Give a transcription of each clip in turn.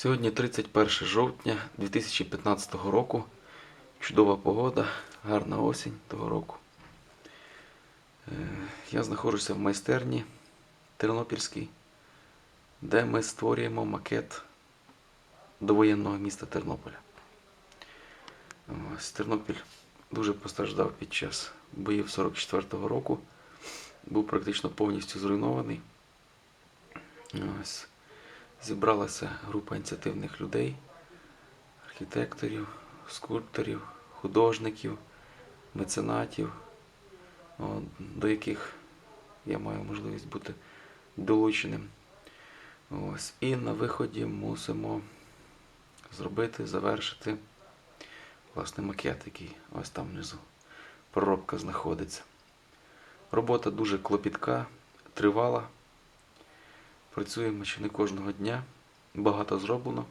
Сьогодні 31 жовтня 2015 року. Чудова погода, гарна осінь того року. Е, Я знаходжуся в майстерні Тернопільській, де ми створюємо макет довоєнного міста Тернополя. Ось Тернопіль дуже постраждав під час боїв 44-го року. Був практично повністю зруйнований. Ось. Зібралася група ініціативних людей, архітекторів, скульпторів, художників, меценатів, до яких я маю можливість бути долученим. Ось. І на виході мусимо зробити, завершити власне макет, який ось там внизу. Проробка знаходиться. Робота дуже клопітка, тривала. Працюємо чи не кожного дня. Багато зроблено.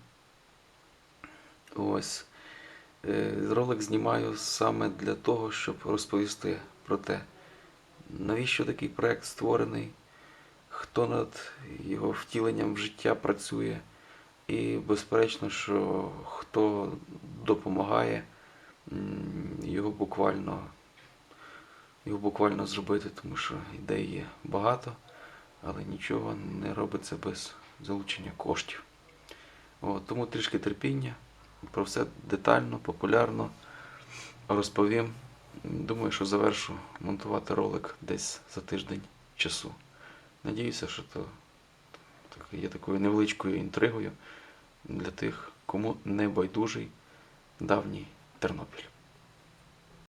Ось. Е, Ролик знімаю саме для того, щоб розповісти про те, навіщо такий проект створений, хто над його втіленням в життя працює, і, безперечно, що хто допомагає його буквально, його буквально зробити, тому що ідей є багато але нічого не робиться без залучення коштів. От, тому трішки терпіння, про все детально, популярно розповім. Думаю, що завершу монтувати ролик десь за тиждень часу. Надіюся, що то є такою невеличкою інтригою для тих, кому не байдужий давній Тернопіль.